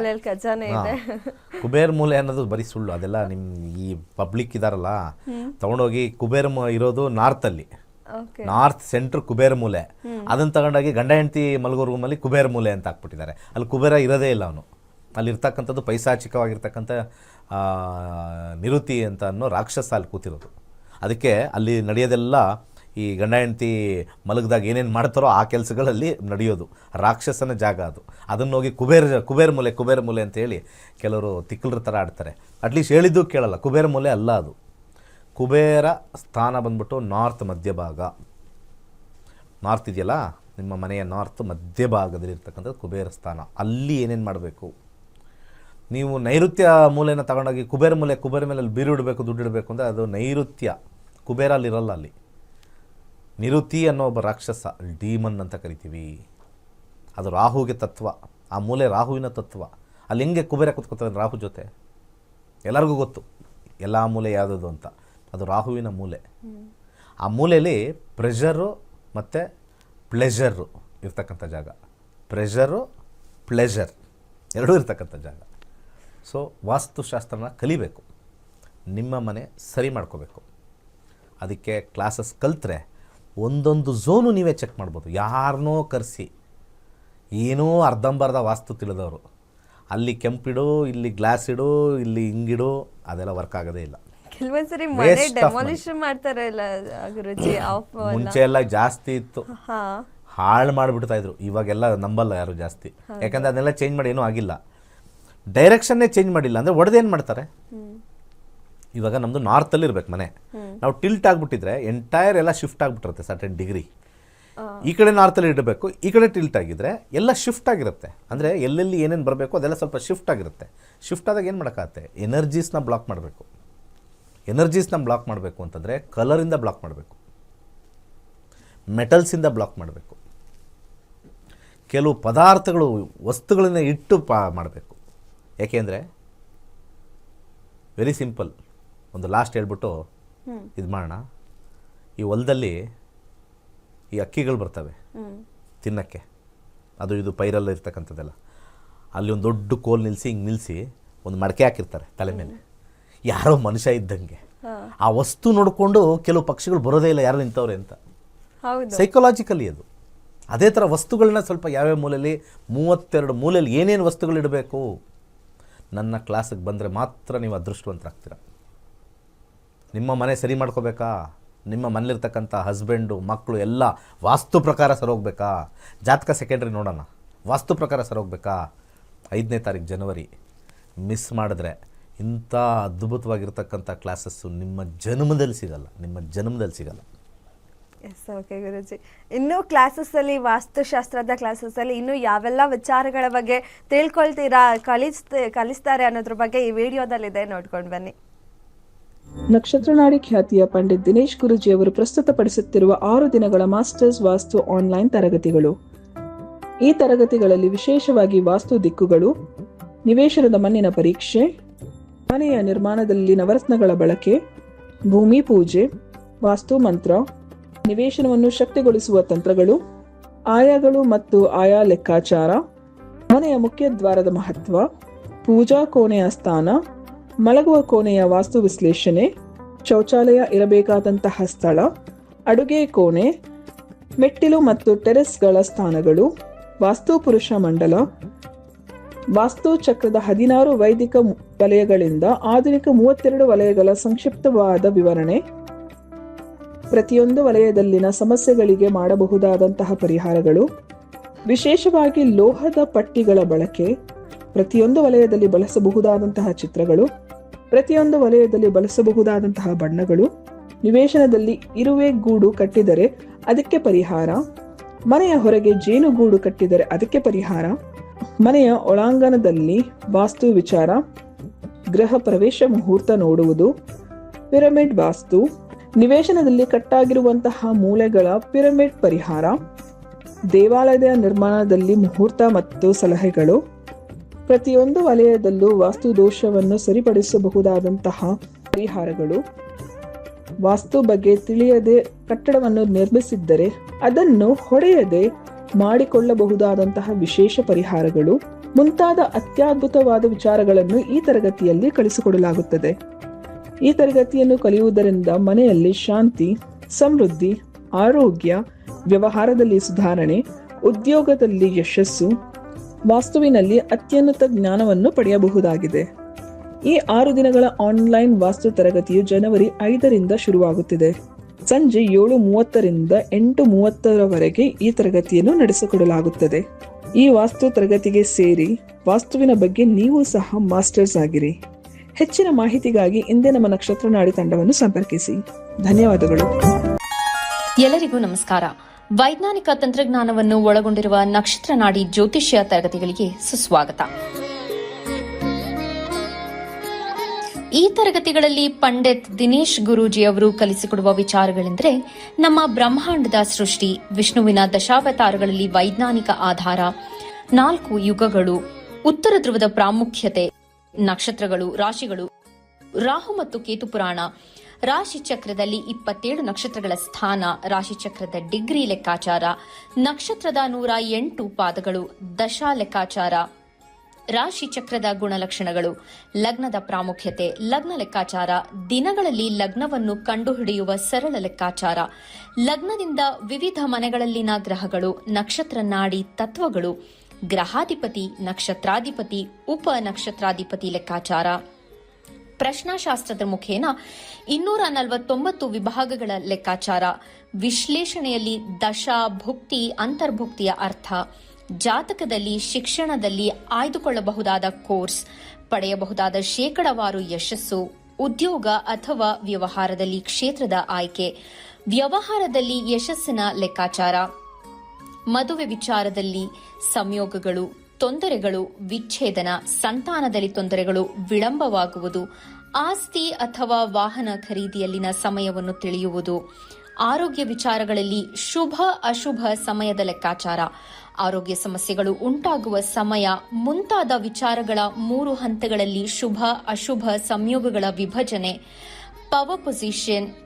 ಕುಬೇರ್ ಮೂಲೆ ಅನ್ನೋದು ಬರೀ ಸುಳ್ಳು ಅದೆಲ್ಲ ನಿಮ್ಮ ಈ ಪಬ್ಲಿಕ್ ಇದಾರಲ್ಲ ತಗೊಂಡೋಗಿ ಕುಬೇರ್ ಇರೋದು ನಾರ್ತಲ್ಲಿ ನಾರ್ತ್ ಸೆಂಟ್ರ್ ಕುಬೇರ್ ಮೂಲೆ. ಅದನ್ನ ತಗೊಂಡೋಗಿ ಗಂಡ ಹೆಂಡತಿ ಮಲಗೋ ರೂಮಲ್ಲಿ ಕುಬೇರ್ ಮೂಲೆ ಅಂತ ಹಾಕ್ಬಿಟ್ಟಿದ್ದಾರೆ. ಅಲ್ಲಿ ಕುಬೇರ ಇರೋದೇ ಇಲ್ಲ ಅವನು. ಅಲ್ಲಿ ಇರ್ತಕ್ಕಂಥದ್ದು ಪೈಸಾಚಿಕವಾಗಿರ್ತಕ್ಕಂಥ ನಿರುತಿ ಅಂತ ಅನ್ನೋ ರಾಕ್ಷಸ ಅಲ್ಲಿ ಕೂತಿರೋದು. ಅದಕ್ಕೆ ಅಲ್ಲಿ ನಡೆಯೋದೆಲ್ಲ ಈ ಗಂಡ ಹೆಂಡತಿ ಮಲಗಿದಾಗ ಏನೇನು ಮಾಡ್ತಾರೋ ಆ ಕೆಲಸಗಳಲ್ಲಿ ನಡೆಯೋದು. ರಾಕ್ಷಸನ ಜಾಗ ಅದು. ಅದನ್ನು ಹೋಗಿ ಕುಬೇರ ಕುಬೇರ ಮೂಲೆ ಕುಬೇರ ಮೂಲೆ ಅಂತ ಹೇಳಿ ಕೆಲವರು ತಿಕ್ಕಲ್ರ ಥರ ಆಡ್ತಾರೆ. ಅಟ್ಲೀಸ್ಟ್ ಹೇಳಿದ್ದು ಕೇಳಲ್ಲ. ಕುಬೇರ ಮೂಲೆ ಅಲ್ಲ ಅದು. ಕುಬೇರ ಸ್ಥಾನ ಬಂದ್ಬಿಟ್ಟು ನಾರ್ತ್ ಮಧ್ಯಭಾಗ. ನಾರ್ತ್ ಇದೆಯಲ್ಲ? ನಿಮ್ಮ ಮನೆಯ ನಾರ್ತ್ ಮಧ್ಯಭಾಗದಲ್ಲಿ ಇರ್ತಕ್ಕಂಥದ್ದು ಕುಬೇರ ಸ್ಥಾನ. ಅಲ್ಲಿ ಏನೇನು ಮಾಡಬೇಕು? ನೀವು ನೈಋತ್ಯ ಮೂಲೆನ ತಗೊಂಡೋಗಿ ಕುಬೇರ ಮೂಲೆ, ಕುಬೇರ ಮೇಲೆ ಅಲ್ಲಿ ಬೀರು ಇಡಬೇಕು, ದುಡ್ಡು ಇಡಬೇಕು ಅಂದರೆ ಅದು ನೈಋತ್ಯ. ಕುಬೇರ ಅಲ್ಲಿರಲ್ಲ ಅಲ್ಲಿ. ನಿರುತಿ ಅನ್ನೋ ಒಬ್ಬ ರಾಕ್ಷಸ, ಡೀಮನ್ ಅಂತ ಕರಿತೀವಿ. ಅದು ರಾಹುಗೆ ತತ್ವ. ಆ ಮೂಲೆ ರಾಹುವಿನ ತತ್ವ. ಅಲ್ಲಿ ಹೆಂಗೆ ಕುಬೇರ ಕೂತ್ಕೋತಾರೆ ರಾಹು ಜೊತೆ? ಎಲ್ಲರಿಗೂ ಗೊತ್ತು. ಎಲ್ಲ ಮೂಲೆ ಯಾವುದದು ಅಂತ. ಅದು ರಾಹುವಿನ ಮೂಲೆ. ಆ ಮೂಲೆಯಲ್ಲಿ ಪ್ರೆಷರು ಮತ್ತು ಪ್ಲೆಷರು ಇರ್ತಕ್ಕಂಥ ಜಾಗ. ಪ್ರೆಷರು ಪ್ಲೆಷರ್ ಎರಡೂ ಇರ್ತಕ್ಕಂಥ ಜಾಗ. ಸೊ ವಾಸ್ತುಶಾಸ್ತ್ರನ ಕಲಿಬೇಕು. ನಿಮ್ಮ ಮನೆ ಸರಿ ಮಾಡ್ಕೋಬೇಕು. ಅದಕ್ಕೆ ಕ್ಲಾಸಸ್ ಕಲಿತ್ರೆ ಒಂದೊಂದು ಝೋನು ನೀವೇ ಚೆಕ್ ಮಾಡ್ಬೋದು. ಯಾರನ್ನೋ ಕರೆಸಿ. ಏನೋ ಅರ್ಧಂಬರ್ಧ ವಾಸ್ತು ತಿಳಿದವರು. ಅಲ್ಲಿ ಕೆಂಪಿಡು ಇಲ್ಲಿ ಗ್ಲಾಸ್ ಇಡು ಇಲ್ಲಿ ಹಿಂಗಿಡು ಅದೆಲ್ಲ ವರ್ಕ್ ಆಗೋದೇ ಇಲ್ಲ. ಕೆಲವೊಂದ್ಸರಿ ಮನೆ Waste ಡೆಮಾಲಿಷನ್ ಮಾಡ್ತಾರೆ ಇಲ್ಲ ಗುರುಜಿ *coughs* ಆಫ್ ಮುಂಚೆ ಎಲ್ಲ ಜಾಸ್ತಿ ಇತ್ತು. ಹಾಳು ಮಾಡಿಬಿಡ್ತಾ ಇದ್ರು. ಇವಾಗೆಲ್ಲ ನಂಬಲ್ಲ ಯಾರು ಜಾಸ್ತಿ. ಯಾಕಂದ್ರೆ ಅದನ್ನೆಲ್ಲ ಚೇಂಜ್ ಮಾಡಿ ಏನೂ ಆಗಿಲ್ಲ. ಡೈರೆಕ್ಷನ್ನೇ ಚೇಂಜ್ ಮಾಡಿಲ್ಲ ಅಂದರೆ ಏನು ಮಾಡ್ತಾರೆ? ಇವಾಗ ನಮ್ಮದು ನಾರ್ತಲ್ಲಿ ಇರ್ಬೇಕು ಮನೆ. ನಾವು ಟಿಲ್ಟ್ ಆಗಿಬಿಟ್ಟಿದ್ರೆ ಎಂಟೈರ್ ಎಲ್ಲ ಶಿಫ್ಟ್ ಆಗಿಬಿಟ್ಟಿರುತ್ತೆ ಸರ್ಟನ್ ಡಿಗ್ರಿ ಈ ಕಡೆ ನಾರ್ತಲ್ಲಿ ಇಡಬೇಕು ಈ ಕಡೆ ಟಿಲ್ಟ್ ಆಗಿದ್ರೆ ಎಲ್ಲ ಶಿಫ್ಟ್ ಆಗಿರುತ್ತೆ. ಅಂದರೆ ಎಲ್ಲೆಲ್ಲಿ ಏನೇನು ಬರಬೇಕು ಅದೆಲ್ಲ ಸ್ವಲ್ಪ ಶಿಫ್ಟ್ ಆಗಿರುತ್ತೆ. ಶಿಫ್ಟ್ ಆದಾಗ ಏನು ಮಾಡೋಕ್ಕಾಗತ್ತೆ? ಎನರ್ಜೀಸ್ನ ಬ್ಲಾಕ್ ಮಾಡಬೇಕು. ಎನರ್ಜೀಸ್ನ ಬ್ಲಾಕ್ ಮಾಡಬೇಕು ಅಂತಂದರೆ ಕಲರಿಂದ ಬ್ಲಾಕ್ ಮಾಡಬೇಕು. ಮೆಟಲ್ಸಿಂದ ಬ್ಲಾಕ್ ಮಾಡಬೇಕು. ಕೆಲವು ಪದಾರ್ಥಗಳು ವಸ್ತುಗಳನ್ನ ಇಟ್ಟು ಪಾ ಮಾಡಬೇಕು. ಯಾಕೆಂದರೆ ವೆರಿ ಸಿಂಪಲ್ ಒಂದು ಲಾಸ್ಟ್ ಹೇಳ್ಬಿಟ್ಟು ಇದು ಮಾಡೋಣ. ಈ ಹೊಲದಲ್ಲಿ ಈ ಅಕ್ಕಿಗಳು ಬರ್ತವೆ ತಿನ್ನೋಕ್ಕೆ. ಅದು ಇದು ಪೈರಲ್ಲಿ ಇರ್ತಕ್ಕಂಥದ್ದೆಲ್ಲ. ಅಲ್ಲಿ ಒಂದು ದೊಡ್ಡ ಕೋಲ್ ನಿಲ್ಲಿಸಿ ಹಿಂಗೆ ನಿಲ್ಲಿಸಿ ಒಂದು ಮಡಕೆ ಹಾಕಿರ್ತಾರೆ ತಲೆ ಮೇಲೆ. ಯಾರೋ ಮನುಷ್ಯ ಇದ್ದಂಗೆ. ಆ ವಸ್ತು ನೋಡಿಕೊಂಡು ಕೆಲವು ಪಕ್ಷಿಗಳು ಬರೋದೇ ಇಲ್ಲ ಯಾರು ನಿಂತವ್ರೆ ಅಂತ. ಸೈಕೊಲಾಜಿಕಲಿ ಸೈಕಲಾಜಿಕಲಿ ಅದು. ಅದೇ ಥರ ವಸ್ತುಗಳನ್ನ ಸ್ವಲ್ಪ ಯಾವ್ಯಾವ ಮೂಲೆಯಲ್ಲಿ ಮೂವತ್ತೆರಡು ಮೂಲೆಯಲ್ಲಿ ಏನೇನು ವಸ್ತುಗಳು ಇಡಬೇಕು ನನ್ನ ಕ್ಲಾಸಿಗೆ ಬಂದರೆ ಮಾತ್ರ ನೀವು ಅದೃಷ್ಟವಂತರಾಗ್ತೀರ. ನಿಮ್ಮ ಮನೆ ಸರಿ ಮಾಡ್ಕೋಬೇಕಾ? ನಿಮ್ಮ ಮನೇಲಿರ್ತಕ್ಕಂಥ ಹಸ್ಬೆಂಡು ಮಕ್ಕಳು ಎಲ್ಲ ವಾಸ್ತು ಪ್ರಕಾರ ಸರೋಗ್ಬೇಕಾ? ಜಾತಕ ಸೆಕೆಂಡ್ರಿ ನೋಡೋಣ. ವಾಸ್ತು ಪ್ರಕಾರ ಸರೋಗ್ಬೇಕಾ? ಐದನೇ ತಾರೀಕು ಜನವರಿ. ಮಿಸ್ ಮಾಡಿದ್ರೆ ಇಂಥ ಅದ್ಭುತವಾಗಿರ್ತಕ್ಕಂಥ ಕ್ಲಾಸಸ್ಸು ನಿಮ್ಮ ಜನ್ಮದಲ್ಲಿ ಸಿಗಲ್ಲ. ನಿಮ್ಮ ಜನ್ಮದಲ್ಲಿ ಸಿಗಲ್ಲ. ಎಸ್ ಓಕೆ ಗುರುಜಿ ಇನ್ನು ಕ್ಲಾಸಸ್ ಅಲ್ಲಿ, ವಾಸ್ತುಶಾಸ್ತ್ರದ ಕ್ಲಾಸಸ್ ಅಲ್ಲಿ ಇನ್ನು ಯಾವೆಲ್ಲ ವಿಚಾರಗಳ ಬಗ್ಗೆ ತಿಳ್ಕೊಳ್ತೀರಾ, ಕಲಿಸ್ತೆ, ಕಲಿಸ್ತಾರೆ ಅನ್ನೋದ್ರ ಬಗ್ಗೆ ಈ ವಿಡಿಯೋದಲ್ಲಿದೆ, ನೋಡ್ಕೊಂಡು ಬನ್ನಿ. ನಕ್ಷತ್ರನಾಡಿ ಖ್ಯಾತಿಯ ಪಂಡಿತ್ ದಿನೇಶ್ ಗುರುಜಿ ಅವರು ಪ್ರಸ್ತುತಪಡಿಸುತ್ತಿರುವ ಆರು ದಿನಗಳ ಮಾಸ್ಟರ್ಸ್ ವಾಸ್ತು ಆನ್ಲೈನ್ ತರಗತಿಗಳು. ಈ ತರಗತಿಗಳಲ್ಲಿ ವಿಶೇಷವಾಗಿ ವಾಸ್ತು ದಿಕ್ಕುಗಳು, ನಿವೇಶನದ ಮಣ್ಣಿನ ಪರೀಕ್ಷೆ ಮನೆಯ ನಿರ್ಮಾಣದಲ್ಲಿ ನವರತ್ನಗಳ ಬಳಕೆ, ಭೂಮಿ ಪೂಜೆ, ವಾಸ್ತು ಮಂತ್ರ ನಿವೇಶನವನ್ನು ಶಕ್ತಿಗೊಳಿಸುವ ತಂತ್ರಗಳು, ಆಯಾಗಳು ಮತ್ತು ಆಯಾ ಲೆಕ್ಕಾಚಾರ, ಮನೆಯ ಮುಖ್ಯ ದ್ವಾರದ ಮಹತ್ವ, ಪೂಜಾ ಕೋಣೆಯ ಸ್ಥಾನ, ಮಲಗುವ ಕೋಣೆಯ ವಾಸ್ತು ವಿಶ್ಲೇಷಣೆ, ಶೌಚಾಲಯ ಇರಬೇಕಾದಂತಹ ಸ್ಥಳ, ಅಡುಗೆ ಕೋಣೆ, ಮೆಟ್ಟಿಲು ಮತ್ತು ಟೆರೆಸ್ಗಳ ಸ್ಥಾನಗಳು, ವಾಸ್ತು ಪುರುಷ ಮಂಡಲ, ವಾಸ್ತು ಚಕ್ರದ ಹದಿನಾರು ವೈದಿಕ ವಲಯಗಳಿಂದ ಆಧುನಿಕ ಮೂವತ್ತೆರಡು ವಲಯಗಳ ಸಂಕ್ಷಿಪ್ತವಾದ ವಿವರಣೆ. ಪ್ರತಿಯೊಂದು ವಲಯದಲ್ಲಿನ ಸಮಸ್ಯೆಗಳಿಗೆ ಮಾಡಬಹುದಾದಂತಹ ಪರಿಹಾರಗಳು. ವಿಶೇಷವಾಗಿ ಲೋಹದ ಪಟ್ಟಿಗಳ ಬಳಕೆ. ಪ್ರತಿಯೊಂದು ವಲಯದಲ್ಲಿ ಬಳಸಬಹುದಾದಂತಹ ಚಿತ್ರಗಳು. ಪ್ರತಿಯೊಂದು ವಲಯದಲ್ಲಿ ಬಳಸಬಹುದಾದಂತಹ ಬಣ್ಣಗಳು. ನಿವೇಶನದಲ್ಲಿ ಇರುವೆ ಗೂಡು ಕಟ್ಟಿದರೆ ಅದಕ್ಕೆ ಪರಿಹಾರ. ಮನೆಯ ಹೊರಗೆ ಜೇನುಗೂಡು ಕಟ್ಟಿದರೆ ಅದಕ್ಕೆ ಪರಿಹಾರ. ಮನೆಯ ಒಳಾಂಗಣದಲ್ಲಿ ವಾಸ್ತು ವಿಚಾರ. ಗೃಹ ಪ್ರವೇಶ ಮುಹೂರ್ತ ನೋಡುವುದು. ಪಿರಮಿಡ್ ವಾಸ್ತು. ನಿವೇಶನದಲ್ಲಿ ಕಟ್ಟಾಗಿರುವಂತಹ ಮೂಲೆಗಳ ಪಿರಮಿಡ್ ಪರಿಹಾರ, ದೇವಾಲಯದ ನಿರ್ಮಾಣದಲ್ಲಿ ಮುಹೂರ್ತ ಮತ್ತು ಸಲಹೆಗಳು, ಪ್ರತಿಯೊಂದು ವಲಯದಲ್ಲೂ ವಾಸ್ತು ದೋಷವನ್ನು ಸರಿಪಡಿಸಬಹುದಾದಂತಹ ಪರಿಹಾರಗಳು. ವಾಸ್ತು ಬಗ್ಗೆ ತಿಳಿಯದೆ ಕಟ್ಟಡವನ್ನು ನಿರ್ಮಿಸಿದ್ದರೆ ಅದನ್ನು ಹೊಡೆಯದೆ ಮಾಡಿಕೊಳ್ಳಬಹುದಾದಂತಹ ವಿಶೇಷ ಪರಿಹಾರಗಳು. ಮುಂತಾದ ಅತ್ಯದ್ಭುತವಾದ ವಿಚಾರಗಳನ್ನು ಈ ತರಗತಿಯಲ್ಲಿ ಕಲಿಸಿಕೊಡಲಾಗುತ್ತದೆ. ಈ ತರಗತಿಯನ್ನು ಕಲಿಯುವುದರಿಂದ ಮನೆಯಲ್ಲಿ ಶಾಂತಿ, ಸಮೃದ್ಧಿ, ಆರೋಗ್ಯ, ವ್ಯವಹಾರದಲ್ಲಿ ಸುಧಾರಣೆ, ಉದ್ಯೋಗದಲ್ಲಿ ಯಶಸ್ಸು, ವಾಸ್ತುವಿನಲ್ಲಿ ಅತ್ಯುನ್ನತ ಜ್ಞಾನವನ್ನು ಪಡೆಯಬಹುದಾಗಿದೆ. ಈ ಆರು ದಿನಗಳ ಆನ್ಲೈನ್ ವಾಸ್ತು ತರಗತಿಯು ಜನವರಿ ಐದರಿಂದ ಶುರುವಾಗುತ್ತಿದೆ. ಸಂಜೆ ಏಳು ಮೂವತ್ತರಿಂದ ಎಂಟು ಮೂವತ್ತರವರೆಗೆ ಈ ತರಗತಿಯನ್ನು ನಡೆಸಿಕೊಡಲಾಗುತ್ತದೆ. ಈ ವಾಸ್ತು ತರಗತಿಗೆ ಸೇರಿ ವಾಸ್ತುವಿನ ಬಗ್ಗೆ ನೀವು ಸಹ ಮಾಸ್ಟರ್ಸ್ ಆಗಿರಿ. ಹೆಚ್ಚಿನ ಮಾಹಿತಿಗಾಗಿ ಇಂದೇ ನಮ್ಮ ನಕ್ಷತ್ರ ನಾಡಿ ತಂಡವನ್ನು ಸಂಪರ್ಕಿಸಿ. ಧನ್ಯವಾದಗಳು. ಎಲ್ಲರಿಗೂ ನಮಸ್ಕಾರ. ವೈಜ್ಞಾನಿಕ ತಂತ್ರಜ್ಞಾನವನ್ನು ಒಳಗೊಂಡಿರುವ ನಕ್ಷತ್ರ ನಾಡಿ ಜ್ಯೋತಿಷ್ಯ ತರಗತಿಗಳಿಗೆ ಸುಸ್ವಾಗತ. ಈ ತರಗತಿಗಳಲ್ಲಿ ಪಂಡಿತ್ ದಿನೇಶ್ ಗುರೂಜಿ ಅವರು ಕಲಿಸಿಕೊಡುವ ವಿಚಾರಗಳೆಂದರೆ, ನಮ್ಮ ಬ್ರಹ್ಮಾಂಡದ ಸೃಷ್ಟಿ, ವಿಷ್ಣುವಿನ ದಶಾವತಾರಗಳಲ್ಲಿ ವೈಜ್ಞಾನಿಕ ಆಧಾರ, ನಾಲ್ಕು ಯುಗಗಳು, ಉತ್ತರ ಧ್ರುವದ ಪ್ರಾಮುಖ್ಯತೆ ನಕ್ಷತ್ರಗಳು, ರಾಶಿಗಳು, ರಾಹು ಮತ್ತು ಕೇತು ಪುರಾಣ. ರಾಶಿ ಚಕ್ರದಲ್ಲಿ ಇಪ್ಪತ್ತೇಳು ನಕ್ಷತ್ರಗಳ ಸ್ಥಾನ, ರಾಶಿ ಚಕ್ರದ ಡಿಗ್ರಿ ಲೆಕ್ಕಾಚಾರ, ನಕ್ಷತ್ರದ ನೂರ ಎಂಟು ಪಾದಗಳು, ದಶಾ ಲೆಕ್ಕಾಚಾರ. ರಾಶಿ ಚಕ್ರದ ಗುಣಲಕ್ಷಣಗಳು, ಲಗ್ನದ ಪ್ರಾಮುಖ್ಯತೆ, ಲಗ್ನ ಲೆಕ್ಕಾಚಾರ, ದಿನಗಳಲ್ಲಿ ಲಗ್ನವನ್ನು ಕಂಡುಹಿಡಿಯುವ ಸರಳ ಲೆಕ್ಕಾಚಾರ. ಲಗ್ನದಿಂದ ವಿವಿಧ ಮನೆಗಳಲ್ಲಿನ ಗ್ರಹಗಳು, ನಕ್ಷತ್ರ ನಾಡಿ ತತ್ವಗಳು. ಗ್ರಹಾಧಿಪತಿ ನಕ್ಷತ್ರಾಧಿಪತಿ, ಉಪ ನಕ್ಷತ್ರಾಧಿಪತಿ ಲೆಕ್ಕಾಚಾರ. ಪ್ರಶ್ನಾಶಾಸ್ತ್ರದ ಮುಖೇನ ಇನ್ನೂರ ನಲವತ್ತೊಂಬತ್ತು ವಿಭಾಗಗಳ ಲೆಕ್ಕಾಚಾರ. ವಿಶ್ಲೇಷಣೆಯಲ್ಲಿ ದಶಾ, ಭುಕ್ತಿ, ಅಂತರ್ಭುಕ್ತಿಯ ಅರ್ಥ. ಜಾತಕದಲ್ಲಿ, ಶಿಕ್ಷಣದಲ್ಲಿ ಆಯ್ದುಕೊಳ್ಳಬಹುದಾದ ಕೋರ್ಸ್. ಪಡೆಯಬಹುದಾದ ಶೇಕಡವಾರು ಯಶಸ್ಸು. ಉದ್ಯೋಗ ಅಥವಾ ವ್ಯವಹಾರದಲ್ಲಿ ಕ್ಷೇತ್ರದ ಆಯ್ಕೆ. ವ್ಯವಹಾರದಲ್ಲಿ ಯಶಸ್ಸಿನ ಲೆಕ್ಕಾಚಾರ. ಮದುವೆ ವಿಚಾರದಲ್ಲಿ ಸಂಯೋಗಗಳು, ತೊಂದರೆಗಳು, ವಿಚ್ಛೇದನ, ಸಂತಾನದಲ್ಲಿ ತೊಂದರೆಗಳು ವಿಳಂಬವಾಗುವುದು, ಆಸ್ತಿ ಅಥವಾ ವಾಹನ ಖರೀದಿಯಲ್ಲಿನ ಸಮಯವನ್ನು ತಿಳಿಯುವುದು. ಆರೋಗ್ಯ ವಿಚಾರಗಳಲ್ಲಿ ಶುಭ, ಅಶುಭ ಸಮಯದ ಲೆಕ್ಕಾಚಾರ. ಆರೋಗ್ಯ ಸಮಸ್ಯೆಗಳು ಉಂಟಾಗುವ ಸಮಯ ಮುಂತಾದ ವಿಚಾರಗಳ ಮೂರು ಹಂತಗಳಲ್ಲಿ ಶುಭ, ಅಶುಭ ಸಂಯೋಗಗಳ ವಿಭಜನೆ. ಪವರ್ ಪೊಸಿಷನ್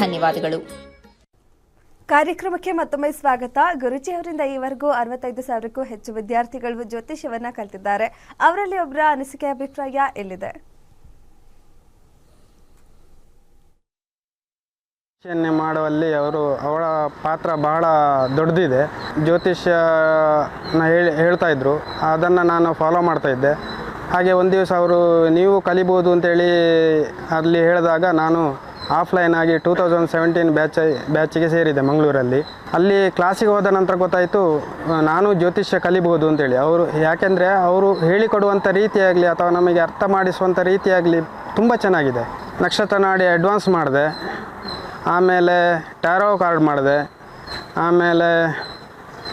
ಧನ್ಯವಾದಗಳು. ಕಾರ್ಯಕ್ರಮಕ್ಕೆ ಮತ್ತೊಮ್ಮೆ ಸ್ವಾಗತ. ಗುರುಜಿ ಅವರಿಂದ ಈವರೆಗೂ ಅರವತ್ತೈದು ಸಾವಿರಕ್ಕೂ ಹೆಚ್ಚು ವಿದ್ಯಾರ್ಥಿಗಳು ಜ್ಯೋತಿಷ್ಯವನ್ನ ಕಲ್ತಿದ್ದಾರೆ. ಅವರಲ್ಲಿ ಒಬ್ಬರ ಅನಿಸಿಕೆ ಅಭಿಪ್ರಾಯ ಎಲ್ಲಿದೆ? ಮಾಡುವಲ್ಲಿ ಅವರು ಅವಳ ಪಾತ್ರ ಬಹಳ ದೊಡ್ಡದಿದೆ. ಜ್ಯೋತಿಷ್ಯನ ಹೇಳಿ ಹೇಳ್ತಾ ಇದ್ರು. ಅದನ್ನು ನಾನು ಫಾಲೋ ಮಾಡ್ತಾ ಇದ್ದೆ. ಹಾಗೆ ಒಂದು ದಿವಸ ಅವರು ನೀವು ಕಲಿಬೋದು ಅಂತೇಳಿ ಅಲ್ಲಿ ಹೇಳಿದಾಗ ನಾನು ಆಫ್ಲೈನ್ ಆಗಿ ಟೂ ತೌಸಂಡ್ ಸೆವೆಂಟೀನ್ ಬ್ಯಾಚ್ ಬ್ಯಾಚಿಗೆ ಸೇರಿದೆ ಮಂಗಳೂರಲ್ಲಿ. ಅಲ್ಲಿ ಕ್ಲಾಸಿಗೆ ಹೋದ ನಂತರ ಗೊತ್ತಾಯಿತು ನಾನು ಜ್ಯೋತಿಷ್ಯ ಕಲಿಬಹುದು ಅಂತೇಳಿ. ಅವರು ಯಾಕೆಂದರೆ ಅವರು ಹೇಳಿಕೊಡುವಂಥ ರೀತಿಯಾಗಲಿ ಅಥವಾ ನಮಗೆ ಅರ್ಥ ಮಾಡಿಸುವಂಥ ರೀತಿಯಾಗಲಿ ತುಂಬ ಚೆನ್ನಾಗಿದೆ. ನಕ್ಷತ್ರ ನಾಡಿ ಅಡ್ವಾನ್ಸ್ ಮಾಡಿದೆ. ಆಮೇಲೆ ಟ್ಯಾರೋ ಕಾರ್ಡ್ ಮಾಡಿದೆ. ಆಮೇಲೆ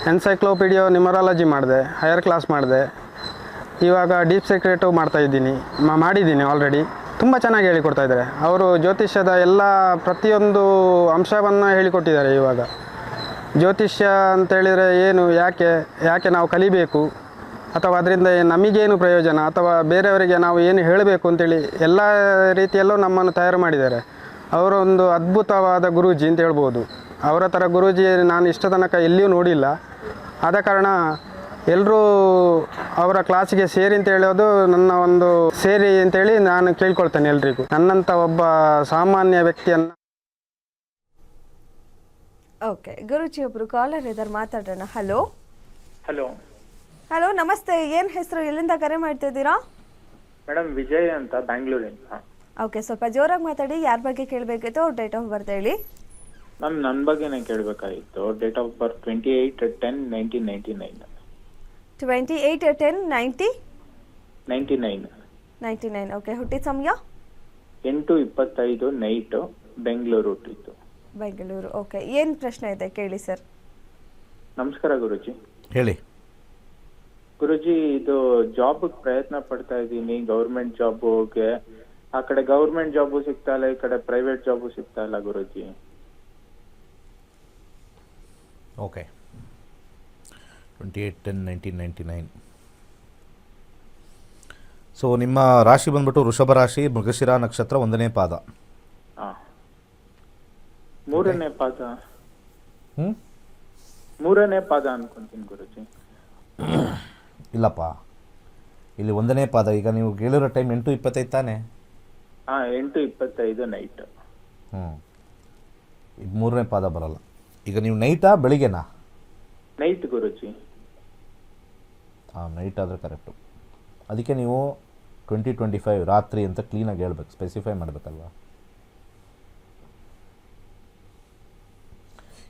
ಎನ್ಸೈಕ್ಲೋಪೀಡಿಯೋ ನಿಮರಾಲಜಿ ಮಾಡಿದೆ. ಹೈಯರ್ ಕ್ಲಾಸ್ ಮಾಡಿದೆ. ಇವಾಗ ಡೀಪ್ ಸೆಕ್ರೆಟು ಮಾಡ್ತಾ ಇದ್ದೀನಿ. ಮಾ- ಮಾಡಿದ್ದೀನಿ ಆಲ್ರೆಡಿ ತುಂಬ ಚೆನ್ನಾಗಿ ಹೇಳಿಕೊಡ್ತಾ ಇದ್ದಾರೆ. ಅವರು ಜ್ಯೋತಿಷ್ಯದ ಎಲ್ಲ ಪ್ರತಿಯೊಂದು ಅಂಶವನ್ನು ಹೇಳಿಕೊಟ್ಟಿದ್ದಾರೆ ಇವಾಗ. ಜ್ಯೋತಿಷ್ಯ ಅಂತೇಳಿದರೆ ಏನು, ಯಾಕೆ ಯಾಕೆ ನಾವು ಕಲಿಬೇಕು? ಅಥವಾ ಅದರಿಂದ ನಮಗೇನು ಪ್ರಯೋಜನ? ಅಥವಾ ಬೇರೆಯವರಿಗೆ ನಾವು ಏನು ಹೇಳಬೇಕು ಅಂತೇಳಿ ಎಲ್ಲ ರೀತಿಯಲ್ಲೂ ನಮ್ಮನ್ನು ತಯಾರು ಮಾಡಿದ್ದಾರೆ. ಅವರೊಂದು ಅದ್ಭುತವಾದ ಗುರೂಜಿ ಅಂತ ಹೇಳ್ಬೋದು. ಅವರ ಥರ ಗುರೂಜಿ ನಾನು ಇಷ್ಟ ತನಕ ಎಲ್ಲಿಯೂ ನೋಡಿಲ್ಲ. ಆದ ಕಾರಣ ಎಲ್ಲರೂ ಅವರ ಕ್ಲಾಸಿಗೆ ಸೇರಿ ಅಂತ ಹೇಳೋದು ನನ್ನ ಒಂದು ಸೇರಿ ಅಂತೇಳಿ ನಾನು ಕೇಳ್ಕೊಳ್ತೇನೆ ಎಲ್ರಿಗೂ. ನನ್ನಂಥ ಒಬ್ಬ ಸಾಮಾನ್ಯ ವ್ಯಕ್ತಿಯನ್ನು ಓಕೆ ಗುರುಜಿ ಒಬ್ರು ಕಾಲರ್ ಇದ್ದಾರೆ ಮಾತಾಡೋಣ. ಹಲೋ ಹಲೋ ಹಲೋ ನಮಸ್ತೆ. ಏನ್ ಹೆಸರು? ಎಲ್ಲಿಂದ ಕರೆ ಮಾಡ್ತಾ ಇದ್ದೀರಾ? ಮೇಡಮ್ ವಿಜಯ್ ಅಂತ ಬ್ಯಾಂಗ್ಳೂರಿಂದ ಓಕೆ ಸ್ವಲ್ಪ ಜೋರಾಗಿ ಮಾತಾಡಿ. ಯಾರ ಬಗ್ಗೆ ಕೇಳಬೇಕಿತ್ತು? ಅವ್ರ ಡೇಟ್ ಆಫ್ ಬರ್ತ್ ಹೇಳಿ. ಮ್ಯಾಮ್ ನನ್ನ ಬಗ್ಗೆನೇ ಕೇಳಬೇಕಾಗಿತ್ತು. Date of birth twenty eight ten nineteen ninety nine twenty eight ten ninety ninety nine ninety nine okay ಹುಟ್ಟಿದ ಸಮಯ? ಎಂಟು ಇಪ್ಪತ್ತೈದು ನೈಟು ಬೆಂಗಳೂರು ಹುಟ್ಟಿತ್ತು. ಬೆಂಗಳೂರು ಓಕೆ ಏನು ಪ್ರಶ್ನೆ ಇದೆ ಕೇಳಿ ಸರ್ ನಮಸ್ಕಾರ ಗುರುಜಿ. ಹೇಳಿ. ಗುರುಜಿ ಇದು ಜಾಬ್ ಪ್ರಯತ್ನ ಪಡ್ತಾ ಇದ್ದೀನಿ. ಗೌರ್ಮೆಂಟ್ ಜಾಬ್ಗೆ ಆ ಕಡೆ ಗೌರ್ಮೆಂಟ್ ಜಾಬು ಸಿಗ್ತಾ ಇಲ್ಲ ಈ ಕಡೆ ಪ್ರೈವೇಟ್ ಜಾಬು ಸಿಗ್ತಾ ಇಲ್ಲ Guruji. Okay twenty eight ten nineteen ninety nine so ನಿಮ್ಮ ರಾಶಿ ಬಂದ್ಬಿಟ್ಟು ವೃಷಭ ರಾಶಿ ಮೃಗಶಿರ ನಕ್ಷತ್ರ ಒಂದನೇ ಪಾದ. ಮೂರನೇ ಪಾದ. ಹ್ಞೂ ಮೂರನೇ ಪಾದ ಅನ್ಕೊಂತೀನಿ ಗುರುಜಿ. *coughs* ಇಲ್ಲಪ್ಪ. ಇಲ್ಲಿ ಒಂದನೇ ಪಾದ. ಈಗ ನೀವು ಕೇಳಿರೋ ಟೈಮ್ ಎಂಟು ಇಪ್ಪತ್ತೈದು ತಾನೆ? ಹಾಂ ಎಂಟು ಇಪ್ಪತ್ತೈದು ನೈಟ್ ಹ್ಞೂ ಈಗ ಮೂರನೇ ಪಾದ ಬರಲ್ಲ. ಈಗ ನೀವು ನೈಟಾ ಬೆಳಿಗ್ಗೆನಾ? ನೈಟ್ ಗುರುಜಿ. ಹಾಂ ನೈಟ್ ಆದರೆ ಕರೆಕ್ಟು ಅದಕ್ಕೆ ನೀವು ಟ್ವೆಂಟಿ ಟ್ವೆಂಟಿ ಫೈವ್ ರಾತ್ರಿ ಅಂತ ಕ್ಲೀನಾಗಿ ಹೇಳ್ಬೇಕು ಸ್ಪೆಸಿಫೈ ಮಾಡಬೇಕಲ್ವಾ?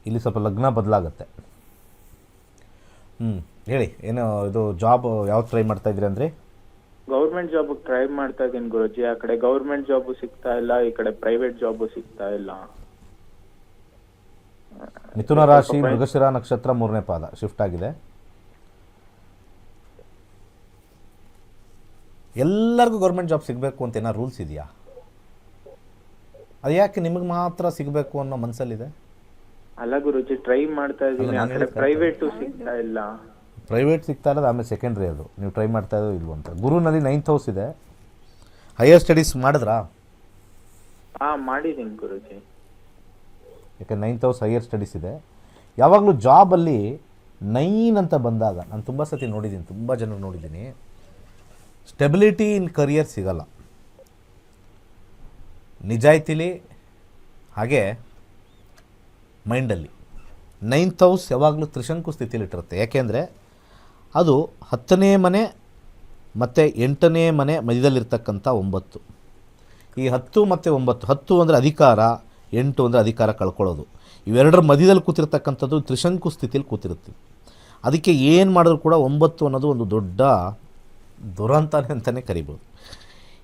ಇಲ್ಲಿ ಸ್ವಲ್ಪ ಲಗ್ನ ಬದಲಾಗತ್ತೆ. ಹ್ಞೂ ಹೇಳಿ ಏನು ಇದು ಜಾಬ್ ಯಾವ್ದು ಟ್ರೈ ಮಾಡ್ತಾ ಇದ್ರಿ ಅಂದ್ರೆ? ಗೌರ್ಮೆಂಟ್ ಜಾಬ್ ಟ್ರೈ ಮಾಡ್ತಾ ಇದ್ದೀನಿ ಗುರುಜಿ ಆ ಕಡೆ ಗೌರ್ಮೆಂಟ್ ಜಾಬ್ ಸಿಗ್ತಾ ಇಲ್ಲ ಈ ಕಡೆ ಪ್ರೈವೇಟ್ ಜಾಬು ಸಿಗ್ತಾ ಇಲ್ಲ. ಮಿಥುನ ರಾಶಿ ಮೃಗಶಿರ ನಕ್ಷತ್ರ ಮೂರನೇ ಪಾದ ಶಿಫ್ಟ್ ಆಗಿದೆ. ಎಲ್ಲರಿಗೂ ಗೌರ್ಮೆಂಟ್ ಜಾಬ್ ಸಿಗಬೇಕು ಅಂತ ಏನೋ ರೂಲ್ಸ್ ಇದೆಯಾ? ಅದು ಯಾಕೆ ನಿಮಗೆ ಮಾತ್ರ ಸಿಗಬೇಕು ಅನ್ನೋ ಮನಸ್ಸಲ್ಲಿದೆ ಅಲ್ಲ ಗುರುಜಿ ಟ್ರೈ ಮಾಡ್ತಾ ಕಡೆ ಪ್ರೈವೇಟು ಸಿಗ್ತಾ ಇಲ್ಲ. ಪ್ರೈವೇಟ್ ಸಿಗ್ತಾ ಇರೋದು ಆಮೇಲೆ ಸೆಕೆಂಡ್ರಿ ಅದು. ನೀವು ಟ್ರೈ ಮಾಡ್ತಾ ಇರೋದು ಇಲ್ವಂತ ಅಂತ. ಗುರುನಲ್ಲಿ ನೈನ್ತ್ ಹೌಸ್ ಇದೆ. ಹೈಯರ್ ಸ್ಟಡೀಸ್ ಮಾಡಿದ್ರಾ? ಹಾಂ ಮಾಡಿದ್ದೀನಿ ಗುರುಜಿ. ಯಾಕೆ ನೈನ್ತ್ ಹೌಸ್ ಹೈಯರ್ ಸ್ಟಡೀಸ್ ಇದೆ. ಯಾವಾಗಲೂ ಜಾಬಲ್ಲಿ ನೈನ್ ಅಂತ ಬಂದಾಗ ನಾನು ತುಂಬ ಸತಿ ನೋಡಿದ್ದೀನಿ ತುಂಬ ಜನ ನೋಡಿದ್ದೀನಿ. ಸ್ಟೆಬಿಲಿಟಿ ಇನ್ ಕರಿಯರ್ ಸಿಗಲ್ಲ. ನಿಜಾಯ್ತಿಲಿ, ಹಾಗೆ ಮೈಂಡಲ್ಲಿ. ನೈನ್ತ್ ಹೌಸ್ ಯಾವಾಗಲೂ ತ್ರಿಶಂಕು ಸ್ಥಿತಿಲಿಟ್ಟಿರುತ್ತೆ ಯಾಕೆಂದರೆ, ಅದು ಹತ್ತನೇ ಮನೆ ಮತ್ತು ಎಂಟನೇ ಮನೆ ಮಧ್ಯದಲ್ಲಿರ್ತಕ್ಕಂಥ ಒಂಬತ್ತು. ಈ ಹತ್ತು ಮತ್ತು ಒಂಬತ್ತು, ಹತ್ತು ಅಂದರೆ ಅಧಿಕಾರ, ಎಂಟು ಅಂದರೆ ಅಧಿಕಾರ ಕಳ್ಕೊಳ್ಳೋದು. ಇವೆರಡರ ಮಧ್ಯದಲ್ಲಿ ಕೂತಿರ್ತಕ್ಕಂಥದ್ದು ತ್ರಿಶಂಕು ಸ್ಥಿತಿಯಲ್ಲಿ ಕೂತಿರುತ್ತೆ. ಅದಕ್ಕೆ ಏನು ಮಾಡಿದ್ರು ಕೂಡ ಒಂಬತ್ತು ಅನ್ನೋದು ಒಂದು ದೊಡ್ಡ ದುರಂತನೇ ಅಂತಲೇ ಕರಿಬೋದು.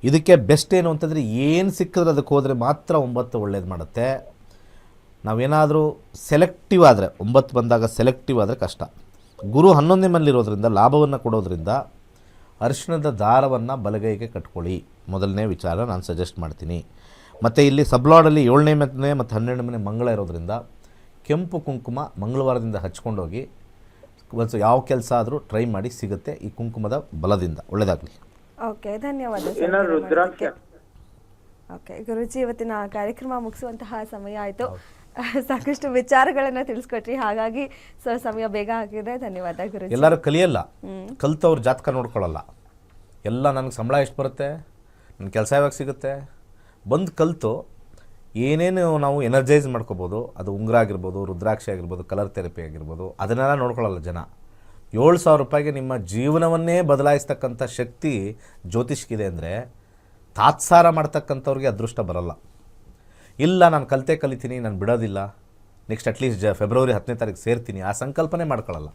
ಇದಕ್ಕೆ ಬೆಸ್ಟ್ ಏನು ಅಂತಂದರೆ ಏನು ಸಿಕ್ಕಿದ್ರೆ ಅದಕ್ಕೆ ಹೋದರೆ ಮಾತ್ರ ಒಂಬತ್ತು ಒಳ್ಳೇದು ಮಾಡುತ್ತೆ. ನಾವೇನಾದರೂ ಸೆಲೆಕ್ಟಿವ್ ಆದರೆ, ಒಂಬತ್ತು ಬಂದಾಗ ಸೆಲೆಕ್ಟಿವ್ ಆದರೆ ಕಷ್ಟ. ಗುರು ಹನ್ನೊಂದನೇ ಮನೇಲಿರೋದ್ರಿಂದ ಲಾಭವನ್ನು ಕೊಡೋದ್ರಿಂದ ಅರಿಶಿಣದ ದಾರವನ್ನು ಬಲಗೈಗೆ ಕಟ್ಕೊಳ್ಳಿ. ಮೊದಲನೇ ವಿಚಾರ ನಾನು ಸಜೆಸ್ಟ್ ಮಾಡ್ತೀನಿ. ಮತ್ತು ಇಲ್ಲಿ ಸಬ್ಲಾಡಲ್ಲಿ ಏಳನೇ ಮತ್ತು ಹನ್ನೆರಡು ಮನೆ ಮಂಗಳ ಇರೋದ್ರಿಂದ ಕೆಂಪು ಕುಂಕುಮ ಮಂಗಳವಾರದಿಂದ ಹಚ್ಕೊಂಡೋಗಿ ಒಂದು ಯಾವ ಕೆಲಸ ಆದರೂ ಟ್ರೈ ಮಾಡಿ ಸಿಗುತ್ತೆ ಈ ಕುಂಕುಮದ ಬಲದಿಂದ. ಒಳ್ಳೆಯದಾಗಲಿ ಓಕೆ ಧನ್ಯವಾದ. ಓಕೆ ಗುರುಜಿ ಇವತ್ತಿನ ಕಾರ್ಯಕ್ರಮ ಮುಗಿಸುವಂತಹ ಸಮಯ ಆಯಿತು. *laughs* ಸಾಕಷ್ಟು ವಿಚಾರಗಳನ್ನು ತಿಳಿಸ್ಕೊಟ್ರಿ. ಹಾಗಾಗಿ ಸೊ ಸಮಯ ಬೇಗ ಆಗಿದೆ. ಧನ್ಯವಾದ ಗುರುಜಿ. ಎಲ್ಲರೂ ಕಲಿಯಲ್ಲ. ಕಲ್ತವ್ರು ಜಾತಕ ನೋಡ್ಕೊಳ್ಳಲ್ಲ. ಎಲ್ಲ ನನಗೆ ಸಂಬಳ ಎಷ್ಟು ಬರುತ್ತೆ? ನನ್ನ ಕೆಲಸ ಯಾವಾಗ ಸಿಗುತ್ತೆ? ಬಂದು ಕಲಿತು ಏನೇನು ನಾವು ಎನರ್ಜೈಸ್ ಮಾಡ್ಕೋಬೋದು, ಅದು ಉಂಗುರ ಆಗಿರ್ಬೋದು ರುದ್ರಾಕ್ಷಿ ಆಗಿರ್ಬೋದು ಕಲರ್ ಥೆರಪಿ ಆಗಿರ್ಬೋದು, ಅದನ್ನೆಲ್ಲ ನೋಡ್ಕೊಳ್ಳಲ್ಲ ಜನ. ಏಳು ಸಾವಿರ ರೂಪಾಯಿಗೆ ನಿಮ್ಮ ಜೀವನವನ್ನೇ ಬದಲಾಯಿಸ್ತಕ್ಕಂಥ ಶಕ್ತಿ ಜ್ಯೋತಿಷ್ಕಿದೆ ಅಂದರೆ ತಾತ್ಸಾರ ಮಾಡ್ತಕ್ಕಂಥವ್ರಿಗೆ ಅದೃಷ್ಟ ಬರಲ್ಲ. ಇಲ್ಲ, ನಾನು ಕಲಿತೆ ಕಲಿತೀನಿ, ನಾನು ಬಿಡೋದಿಲ್ಲ. ನೆಕ್ಸ್ಟ್ ಅಟ್ಲೀಸ್ಟ್ ಜ ಫೆಬ್ರವರಿ ಹತ್ತನೇ ತಾರೀಕು ಸೇರ್ತೀನಿ, ಆ ಸಂಕಲ್ಪನೆ ಮಾಡ್ಕೊಳ್ಳಲ್ಲ.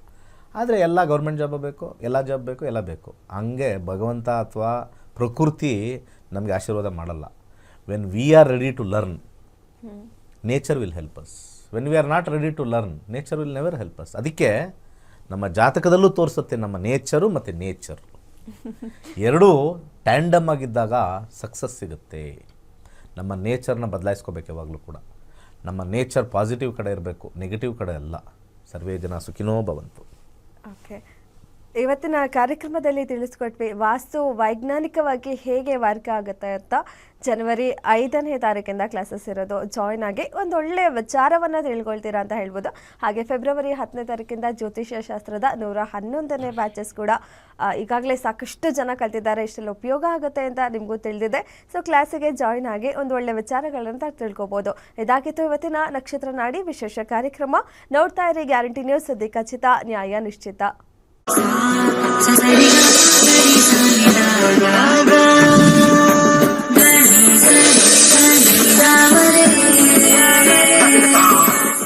ಆದರೆ ಎಲ್ಲ ಗೌರ್ಮೆಂಟ್ ಜಾಬ್ ಬೇಕು, ಎಲ್ಲ ಜಾಬ್ ಬೇಕು, ಎಲ್ಲ ಬೇಕು. ಹಂಗೆ ಭಗವಂತ ಅಥವಾ ಪ್ರಕೃತಿ ನಮಗೆ ಆಶೀರ್ವಾದ ಮಾಡಲ್ಲ. When we are ready to learn nature will help us when we are not ready to learn nature will never help us ಅದಕ್ಕೆ ನಮ್ಮ ಜಾತಕದಲ್ಲೂ ತೋರಿಸುತ್ತೆ ನಮ್ಮ ನೇಚರು ಮತ್ತು ನೇಚರ್ ಎರಡೂ ಟ್ಯಾಂಡಮ್ ಆಗಿದ್ದಾಗ ಸಕ್ಸಸ್ ಸಿಗುತ್ತೆ. ನಮ್ಮ ನೇಚರ್ನ ಬದಲಾಯಿಸ್ಕೋಬೇಕು ಯಾವಾಗಲೂ ಕೂಡ. ನಮ್ಮ ನೇಚರ್ ಪಾಸಿಟಿವ್ ಕಡೆ ಇರಬೇಕು ನೆಗೆಟಿವ್ ಕಡೆ ಅಲ್ಲ. ಸರ್ವೇ ಜನ ಸುಖಿನೋ ಭವಂತು. ಓಕೆ ಇವತ್ತಿನ ಕಾರ್ಯಕ್ರಮದಲ್ಲಿ ತಿಳಿಸ್ಕೊಟ್ವಿ ವಾಸ್ತು ವೈಜ್ಞಾನಿಕವಾಗಿ ಹೇಗೆ ವರ್ಕ್ ಆಗುತ್ತೆ ಅಂತ. ಜನವರಿ ಐದನೇ ತಾರೀಕಿಂದ ಕ್ಲಾಸಸ್ ಇರೋದು. ಜಾಯ್ನ್ ಆಗಿ ಒಂದು ಒಳ್ಳೆಯ ವಿಚಾರವನ್ನು ತಿಳ್ಕೊಳ್ತೀರಾ ಅಂತ ಹೇಳ್ಬೋದು. ಹಾಗೆ ಫೆಬ್ರವರಿ ಹತ್ತನೇ ತಾರೀಕಿಂದ ಜ್ಯೋತಿಷ್ಯ ಶಾಸ್ತ್ರದ ನೂರ ಹನ್ನೊಂದನೇ ಬ್ಯಾಚಸ್ ಕೂಡ ಈಗಾಗಲೇ ಸಾಕಷ್ಟು ಜನ ಕಲ್ತಿದ್ದಾರೆ. ಇಷ್ಟೆಲ್ಲ ಉಪಯೋಗ ಆಗುತ್ತೆ ಅಂತ ನಿಮಗೂ ತಿಳಿದಿದೆ. ಸೊ ಕ್ಲಾಸಿಗೆ ಜಾಯ್ನ್ ಆಗಿ ಒಂದು ಒಳ್ಳೆಯ ವಿಚಾರಗಳನ್ನ ತಿಳ್ಕೊಬೋದು. ಇದಾಗಿತ್ತು ಇವತ್ತಿನ ನಕ್ಷತ್ರ ನಾಡಿ ವಿಶೇಷ ಕಾರ್ಯಕ್ರಮ. ನೋಡ್ತಾ ಇರಿ ಗ್ಯಾರಂಟಿ ನ್ಯೂಸ್ ಸುದ್ದಿ ಖಚಿತ, ನ್ಯಾಯ ನಿಶ್ಚಿತ. ಸರಿಗ ಸರಿ ಸರಿ